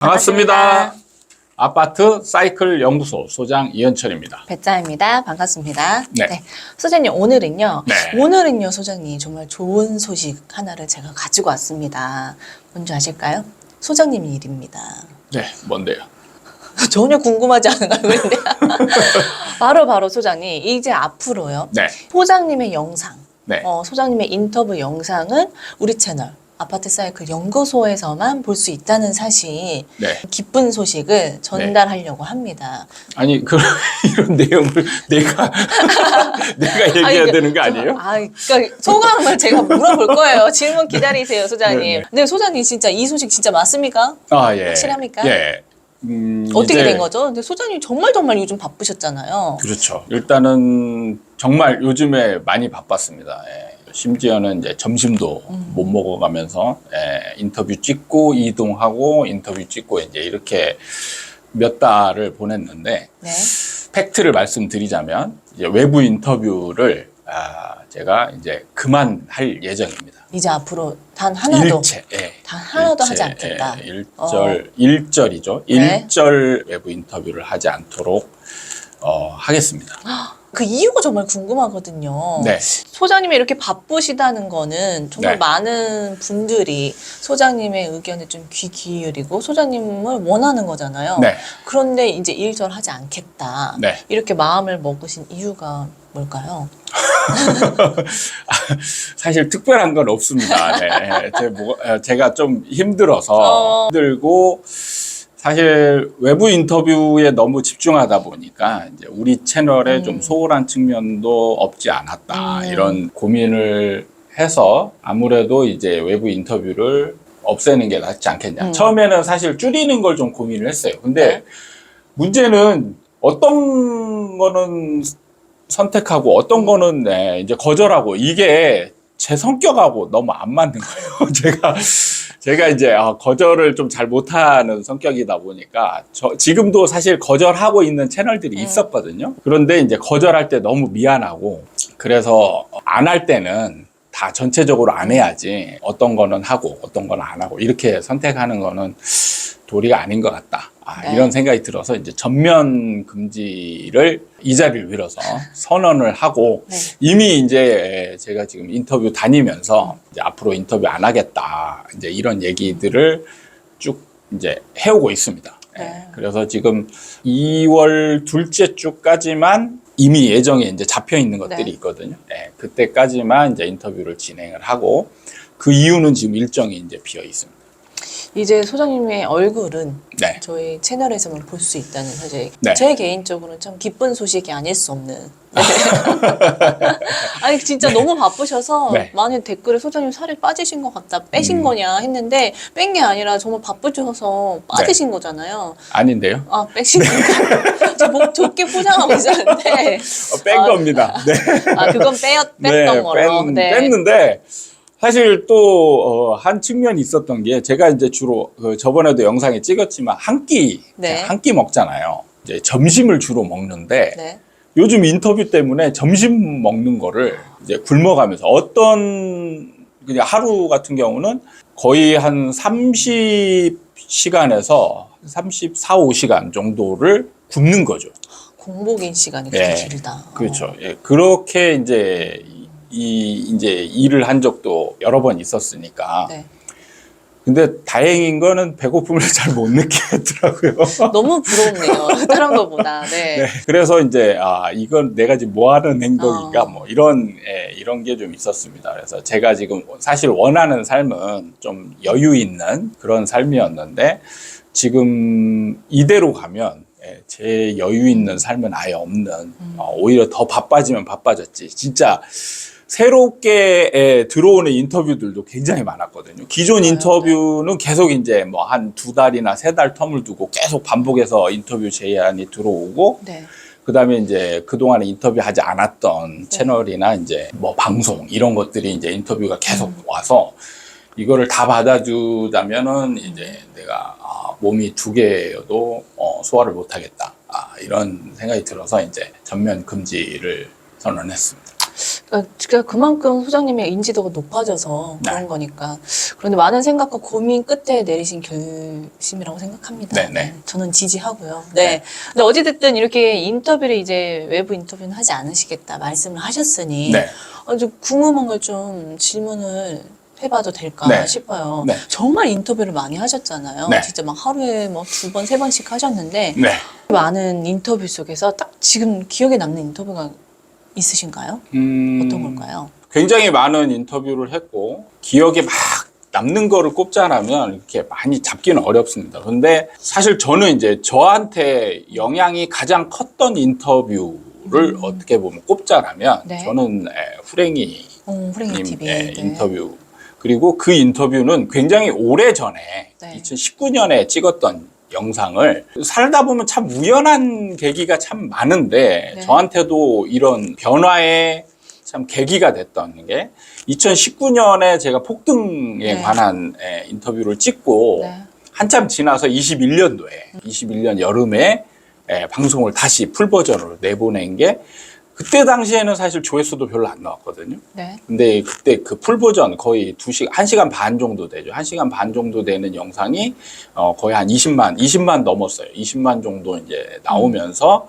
반갑습니다. 아파트 사이클 연구소 소장 이현철입니다. 배짜입니다. 반갑습니다. 네. 소장님 오늘은요. 네. 오늘은요, 소장님 정말 좋은 소식 하나를 제가 가지고 왔습니다. 뭔지 아실까요? 소장님 일입니다. 네, 뭔데요? 전혀 궁금하지 않은 얼굴인데. 바로 바로 소장님 이제 앞으로요. 네, 소장님의 영상, 네, 어, 소장님의 인터뷰 영상은 우리 채널 아파트 사이클 연구소에서만 볼 수 있다는 사실 네. 기쁜 소식을 전달하려고 합니다. 아니 그 이런 내용을 내가 내가 얘기해야 아니, 그- 되는 거 아니에요? 아, 그러니까 소감을 제가 물어볼 거예요. 질문 기다리세요, 소장님. 네, 네. 근데 소장님 진짜 이 소식 진짜 맞습니까? 아 예. 확실합니까? 예. 음, 어떻게 이제- 된 거죠? 근데 소장님 정말 정말 요즘 바쁘셨잖아요. 그렇죠. 일단은 정말 요즘에 많이 바빴습니다. 예. 심지어는 이제 점심도 음. 못 먹어가면서 예, 인터뷰 찍고 이동하고 인터뷰 찍고 이제 이렇게 몇 달을 보냈는데 네. 팩트를 말씀드리자면 이제 외부 인터뷰를 아, 제가 이제 그만할 예정입니다. 이제 앞으로 단 하나도 일체, 예. 단 하나도 일체, 하지 않겠다. 예, 일절, 일절이죠. 네. 일절 외부 인터뷰를 하지 않도록 어, 하겠습니다. 그 이유가 정말 궁금하거든요. 네. 소장님이 이렇게 바쁘시다는 거는 정말 네. 많은 분들이 소장님의 의견에 좀 귀 기울이고 소장님을 원하는 거잖아요. 네. 그런데 이제 일절하지 않겠다. 네. 이렇게 마음을 먹으신 이유가 뭘까요? 사실 특별한 건 없습니다. 네. 제 뭐- 어, 제가 좀 힘들어서 어. 힘들고 사실 외부 인터뷰에 너무 집중하다 보니까 이제 우리 채널에 음. 좀 소홀한 측면도 없지 않았다 음. 이런 고민을 해서 아무래도 이제 외부 인터뷰를 없애는 게 낫지 않겠냐. 음. 처음에는 사실 줄이는 걸 좀 고민을 했어요. 근데 네. 문제는 어떤 거는 선택하고 어떤 거는 네, 이제 거절하고 이게 제 성격하고 너무 안 맞는 거예요. 제가 제가 이제 아, 거절을 좀 잘 못하는 성격이다 보니까 저 지금도 사실 거절하고 있는 채널들이 음. 있었거든요. 그런데 이제 거절할 때 너무 미안하고 그래서 안 할 때는 다 전체적으로 안 해야지 어떤 거는 하고 어떤 거는 안 하고 이렇게 선택하는 거는 도리가 아닌 것 같다. 아, 네. 이런 생각이 들어서 이제 전면 금지를 이 자리를 빌어서 선언을 하고 네. 이미 이제 제가 지금 인터뷰 다니면서 이제 앞으로 인터뷰 안 하겠다. 이제 이런 얘기들을 쭉 이제 해오고 있습니다. 예, 네. 그래서 지금 2월 둘째 주까지만 이미 예정에 이제 잡혀 있는 것들이 네. 있거든요. 예, 그때까지만 이제 인터뷰를 진행을 하고 그 이유는 지금 일정이 이제 비어 있습니다. 이제 소장님의 얼굴은 네. 저희 채널에서만 볼 수 있다는 사실 네. 제 개인적으로는 참 기쁜 소식이 아닐 수 없는 네. 아니 진짜 너무 바쁘셔서 네. 많은 댓글에 소장님 살이 빠지신 것 같다 빼신 음. 거냐 했는데 뺀 게 아니라 정말 바쁘셔서 빠지신 네. 거잖아요 아닌데요? 아 빼신 건가 저 목 좋게 포장하고 있었는데 어, 뺀 아. 겁니다. 네. 아 그건 빼였 뺐던 거로 뺀, 네. 뺐는데 사실 또한 측면이 있었던 게 제가 이제 주로 그 저번에도 영상에 찍었지만 한 끼 네. 한 끼 먹잖아요. 이제 점심을 주로 먹는데 네. 요즘 인터뷰 때문에 점심 먹는 거를 이제 굶어가면서 어떤 그냥 하루 같은 경우는 거의 한 30시간에서 34, 5시간 정도를 굶는 거죠. 공복인 시간이 네. 좀 길다 그렇죠. 예, 그렇게 이제 이- 이 이제 일을 한 적도 여러 번 있었으니까. 네. 근데 다행인 거는 배고픔을 잘 못 느끼겠더라고요. 너무 부럽네요 다른 거보다 네. 네, 그래서 이제 아 이건 내가 지금 뭐 하는 행동인가 어. 뭐 이런 예, 이런 게 좀 있었습니다. 그래서 제가 지금 사실 원하는 삶은 좀 여유 있는 그런 삶이었는데 지금 이대로 가면 예, 제 여유 있는 삶은 아예 없는 음. 어, 오히려 더 바빠지면 바빠졌지. 진짜 새롭게 예, 들어오는 인터뷰들도 굉장히 많았거든요. 기존 맞아요. 인터뷰는 계속 이제 뭐 한 두 달이나 세 달 텀을 두고 계속 반복해서 인터뷰 제안이 들어오고 네. 그다음에 이제 그동안에 인터뷰하지 않았던 채널이나 이제 뭐 방송 이런 것들이 이제 인터뷰가 계속 음. 와서 이거를 다 받아주자면은 이제 내가 아, 몸이 두 개여도 어, 소화를 못 하겠다. 아, 이런 생각이 들어서 이제 전면 금지를 선언했습니다. 그러니까 진짜 그만큼 소장님의 인지도가 높아져서 네. 그런 거니까. 그런데 많은 생각과 고민 끝에 내리신 결심이라고 생각합니다. 네, 네. 저는 지지하고요. 네. 네. 근데 어찌됐든 이렇게 인터뷰를 이제 외부 인터뷰는 하지 않으시겠다 말씀을 하셨으니 네. 아주 궁금한 걸 좀 질문을 해봐도 될까 네. 싶어요. 네. 정말 인터뷰를 많이 하셨잖아요. 네. 진짜 막 하루에 뭐 두 번, 세 번씩 하셨는데 네. 많은 인터뷰 속에서 딱 지금 기억에 남는 인터뷰가 있으신가요? 음, 어떤 걸까요? 굉장히 많은 인터뷰를 했고 기억에 막 남는 거를 꼽자라면 이렇게 많이 잡기는 어렵습니다. 근데 사실 저는 이제 저한테 영향이 가장 컸던 인터뷰를 어떻게 보면 꼽자라면 음. 네. 저는 에, 후랭이 어, 후랭이 님 네. 인터뷰 그리고 그 인터뷰는 굉장히 오래 전에 네. 2019년에 찍었던 영상을 살다 보면 참 우연한 계기가 참 많은데 네. 저한테도 이런 변화의 참 계기가 됐던 게 2019년에 제가 폭등에 네. 관한 에, 인터뷰를 찍고 네. 한참 지나서 21년도에 21년 여름에 에, 방송을 다시 풀 버전으로 내보낸 게 그때 당시에는 사실 조회수도 별로 안 나왔거든요. 네. 근데 그때 그 풀 버전 거의 두 시, 한 시간 반 정도 되죠. 한 시간 반 정도 되는 영상이 어, 거의 한 20만, 20만 넘었어요. 20만 정도 이제 나오면서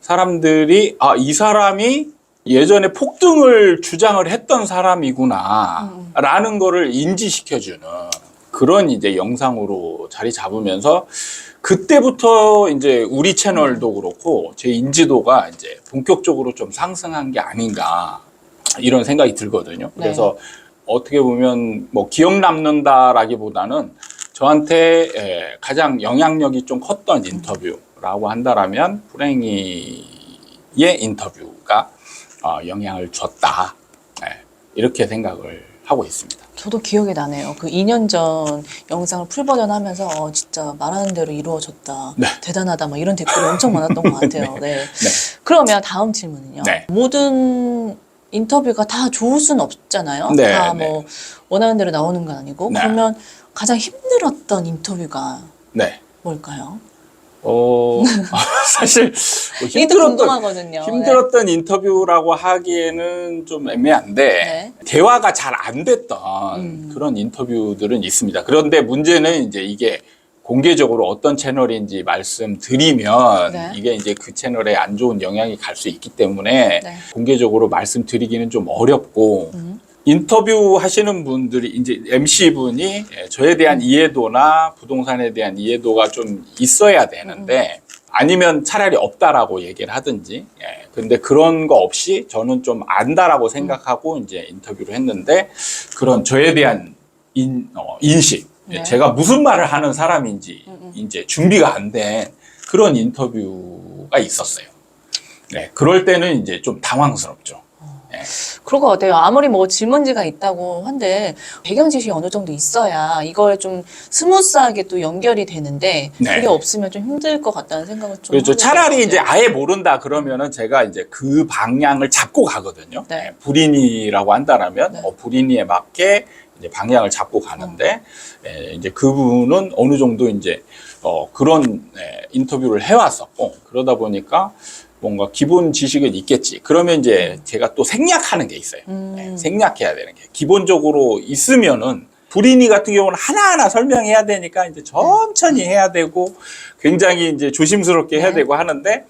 사람들이 아, 이 사람이 예전에 폭등을 주장을 했던 사람이구나 음. 라는 거를 인지시켜주는 그런 이제 영상으로 자리 잡으면서 그때부터 이제 우리 채널도 그렇고 제 인지도가 이제 본격적으로 좀 상승한 게 아닌가 이런 생각이 들거든요. 네. 그래서 어떻게 보면 뭐 기억 남는다라기보다는 저한테 에, 가장 영향력이 좀 컸던 인터뷰라고 한다라면 프랭이의 인터뷰가 어, 영향을 줬다 예, 이렇게 생각을 하고 있습니다. 저도 기억이 나네요. 그 2년 전 영상을 풀 버전 하면서 어, 진짜 말하는 대로 이루어졌다. 네. 대단하다. 막 이런 댓글이 엄청 많았던 것 같아요. 네. 네. 그러면 다음 질문은요. 네. 모든 인터뷰가 다 좋을 수는 없잖아요. 네, 다 네. 뭐 원하는 대로 나오는 건 아니고. 네. 그러면 가장 힘들었던 인터뷰가 네. 뭘까요? 어, 사실 뭐 힘들었던 궁금하거든요. 힘들었던 인터뷰라고 하기에는 좀 애매한데 네. 대화가 잘 안 됐던 음. 그런 인터뷰들은 있습니다. 그런데 문제는 이제 이게 공개적으로 어떤 채널인지 말씀드리면 네. 이게 이제 그 채널에 안 좋은 영향이 갈 수 있기 때문에 네. 공개적으로 말씀드리기는 좀 어렵고 음. 인터뷰 하시는 분들이 이제 MC 분이 저에 대한 이해도나 부동산에 대한 이해도가 좀 있어야 되는데 아니면 차라리 없다라고 얘기를 하든지 예. 근데 그런 거 없이 저는 좀 안다라고 생각하고 이제 인터뷰를 했는데 그런 저에 대한 인, 어, 인식 네. 제가 무슨 말을 하는 사람인지 음, 음. 이제 준비가 안 된 그런 인터뷰가 있었어요. 네, 그럴 때는 이제 좀 당황스럽죠. 그럴 것 같아요. 아무리 뭐 질문지가 있다고 한데 배경 지식이 어느 정도 있어야 이걸 좀 스무스하게 또 연결이 되는데 네. 그게 없으면 좀 힘들 것 같다는 생각을 좀 그렇죠. 차라리 이제. 아예 모른다 그러면은 제가 이제 그 방향을 잡고 가거든요. 네. 네, 불인이라고 한다라면 네. 어, 불인이에 맞게 이제 방향을 잡고 가는데 예, 이제 그분은 어느 정도 이제 어, 그런 예, 인터뷰를 해왔었고 그러다 보니까 뭔가 기본 지식은 있겠지. 그러면 이제 제가 또 생략하는 게 있어요. 음. 네, 생략해야 되는 게 기본적으로 있으면은 불인이 같은 경우는 하나하나 설명해야 되니까 이제 천천히 해야 되고 굉장히 이제 조심스럽게 해야 네. 되고 하는데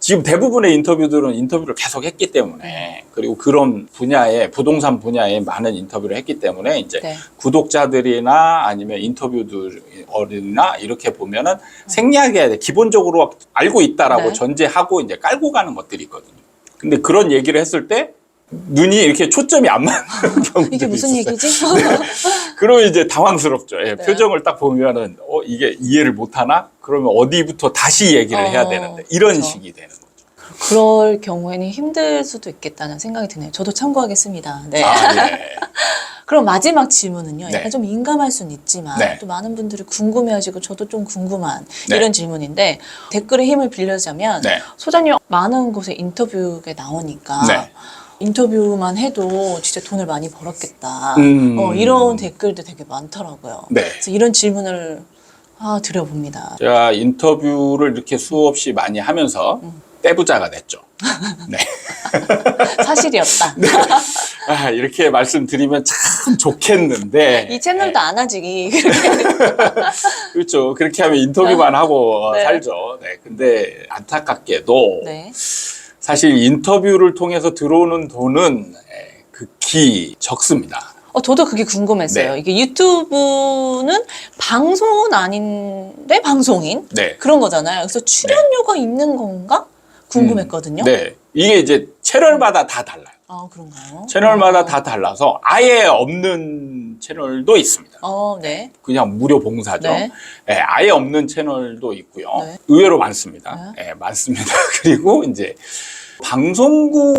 지금 대부분의 인터뷰들은 인터뷰를 계속 했기 때문에 그리고 그런 분야에 부동산 분야에 많은 인터뷰를 했기 때문에 이제 네. 구독자들이나 아니면 인터뷰들이나 이렇게 보면은 생략해야 돼. 기본적으로 알고 있다라고 네. 전제하고 이제 깔고 가는 것들이 있거든요. 근데 그런 얘기를 했을 때 눈이 이렇게 초점이 안 맞는 경우도 이게 무슨 있었어요. 얘기지? 그러면 이제 당황스럽죠. 예, 네. 표정을 딱 보면은 어 이게 이해를 못 하나? 그러면 어디부터 다시 얘기를 해야 어, 되는데 이런 그렇죠. 식이 되는 거죠. 그럴 경우에는 힘들 수도 있겠다는 생각이 드네요. 저도 참고하겠습니다. 네. 아, 예. 그럼 마지막 질문은요. 네. 약간 좀 민감할 수는 있지만 네. 또 많은 분들이 궁금해하시고 저도 좀 궁금한 네. 이런 질문인데 댓글의 힘을 빌려자면 네. 소장님 많은 곳에 인터뷰에 나오니까 네. 인터뷰만 해도 진짜 돈을 많이 벌었겠다. 음. 어, 이런 댓글도 되게 많더라고요. 네. 그래서 이런 질문을 아, 드려봅니다. 제가 인터뷰를 이렇게 수없이 많이 하면서 떼부자가 됐죠. 네. 사실이었다. 아, 이렇게 말씀드리면 참 좋겠는데. 이 채널도 안 하지. 그렇죠. 그렇게 하면 인터뷰만 하고 네. 살죠. 네. 근데 안타깝게도 네. 사실 인터뷰를 통해서 들어오는 돈은 예, 극히 적습니다. 어, 저도 그게 궁금했어요. 네. 이게 유튜브는 방송은 아닌데 방송인? 네. 그런 거잖아요. 그래서 출연료가 있는 건가? 궁금했거든요. 네. 이게 이제 채널마다 다 달라요. 아, 그런가요? 채널마다 다 달라서 아예 없는 채널도 있습니다. 어, 네. 그냥 무료 봉사죠. 네. 예, 아예 없는 채널도 있고요. 네. 의외로 많습니다. 예, 많습니다. 그리고 이제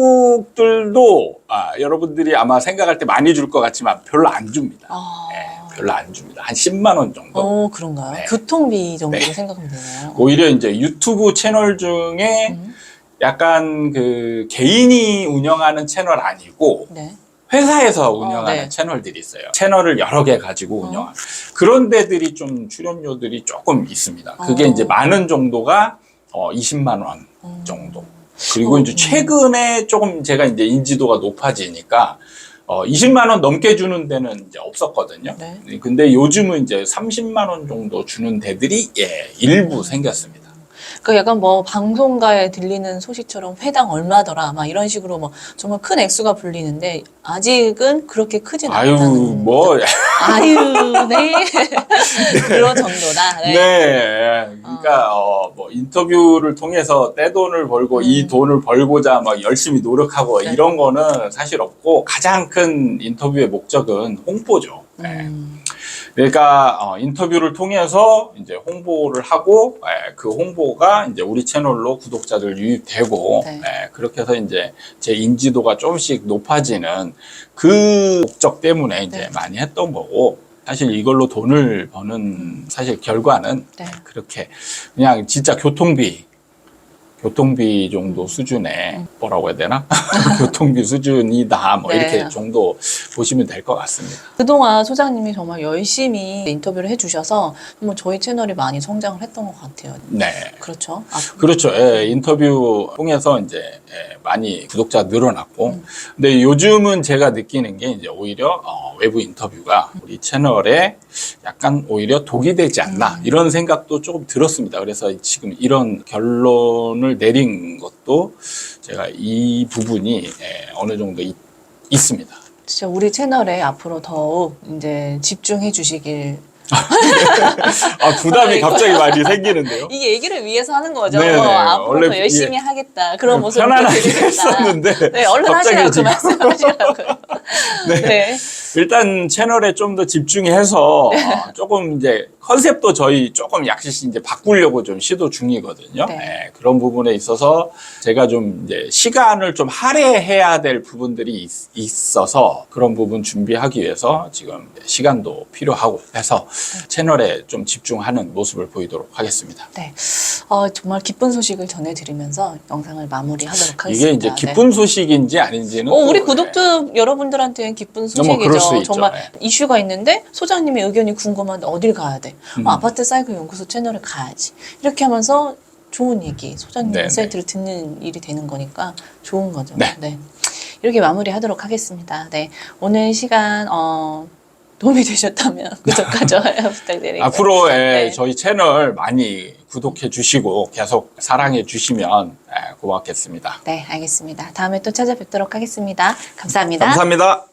방송국들도 아, 여러분들이 아마 생각할 때 많이 줄 것 같지만 별로 안 줍니다. 아. 예, 별로 안 줍니다. 한 10만 원 정도. 어, 그런가요? 네. 교통비 정도로 네. 생각하면 되나요? 오히려 이제 유튜브 채널 중에 음. 약간 그 개인이 운영하는 채널 아니고 네. 회사에서 운영하는 네. 채널들이 있어요. 채널을 여러 개 가지고 어. 운영하는 그런 데들이 좀 출연료들이 조금 있습니다. 그게 어. 이제 많은 정도가 어, 20만 원 음. 정도. 그리고 어, 이제 음. 최근에 최근에 조금 제가 이제 인지도가 높아지니까 어, 20만 원 넘게 주는 데는 이제 없었거든요. 네. 근데 요즘은 이제 30만 원 정도 주는 데들이 예, 일부 생겼습니다. 그 약간 뭐 방송가에 들리는 소식처럼 회당 얼마더라 막 이런 식으로 뭐 정말 큰 액수가 불리는데 아직은 그렇게 크진 아유, 않다는 뭐. 아유 네 그런 정도다 네. 네. 그러니까, 어, 뭐, 인터뷰를 통해서 떼돈을 벌고, 음. 이 돈을 벌고자 막 열심히 노력하고, 네. 이런 거는 사실 없고, 가장 큰 인터뷰의 목적은 홍보죠. 네. 음, 그러니까, 어, 인터뷰를 통해서 이제 홍보를 하고, 예, 그 홍보가 이제 우리 채널로 구독자들 유입되고, 네. 예, 그렇게 해서 이제 제 인지도가 조금씩 높아지는 그 목적 때문에 이제 네. 많이 했던 거고, 사실 이걸로 돈을 버는 사실 결과는 네. 그렇게 그냥 진짜 교통비 교통비 정도 수준의 음. 뭐라고 해야 되나 교통비 수준이다 뭐 네. 이렇게 정도 보시면 될 것 같습니다. 그동안 소장님이 정말 열심히 인터뷰를 해주셔서 정말 저희 채널이 많이 성장을 했던 것 같아요. 네. 그렇죠. 앞으로. 그렇죠. 예, 인터뷰 통해서 이제 예, 많이 구독자 늘어났고, 음. 근데 요즘은 제가 느끼는 게 이제 오히려 어, 외부 인터뷰가 우리 채널에 약간 오히려 독이 되지 않나 음. 이런 생각도 조금 들었습니다. 그래서 지금 이런 결론을 내린 것도 제가 이 부분이 예, 어느 정도 있, 있습니다. 진짜 우리 채널에 앞으로 더욱 이제 집중해 주시길 아 부담이 갑자기 많이 생기는데요. 이 얘기를 위해서 하는 거죠. 네네. 앞으로 원래 더 열심히 하겠다. 그런 모습을 편안하게. 했었는데 네, 얼른 갑자기 하시라고 그 지금 말씀하시라고요. 네. 네. 일단 채널에 좀 더 집중해서 어, 조금 이제 컨셉도 저희 조금 약식 이제 바꾸려고 좀 시도 중이거든요. 네. 예, 그런 부분에 있어서 제가 좀 이제 시간을 좀 할애해야 될 부분들이 있, 어서 그런 부분 준비하기 위해서 지금 시간도 필요하고 해서 채널에 좀 집중하는 모습을 보이도록 하겠습니다. 네. 어, 정말 기쁜 소식을 전해드리면서 영상을 마무리하도록 하겠습니다. 이게 이제 네. 기쁜 소식인지 아닌지는 어, 우리 또, 구독자 여러분들한테는 기쁜 뭐 소식이죠. 있죠. 정말 네. 이슈가 있는데 소장님의 의견이 궁금한데 어딜 가야 돼? 음. 어, 아파트 사이클 연구소 채널에 가야지. 이렇게 하면서 좋은 얘기, 소장님 네네. 인사이트를 듣는 일이 되는 거니까 좋은 거죠. 네. 이렇게 마무리하도록 하겠습니다. 네. 오늘 시간 어, 도움이 되셨다면 구독과 좋아요 부탁드리고요. 앞으로 예, 네. 저희 채널 많이 구독해 주시고 계속 사랑해 주시면 예, 고맙겠습니다. 네, 알겠습니다. 다음에 또 찾아뵙도록 하겠습니다. 감사합니다. 감사합니다.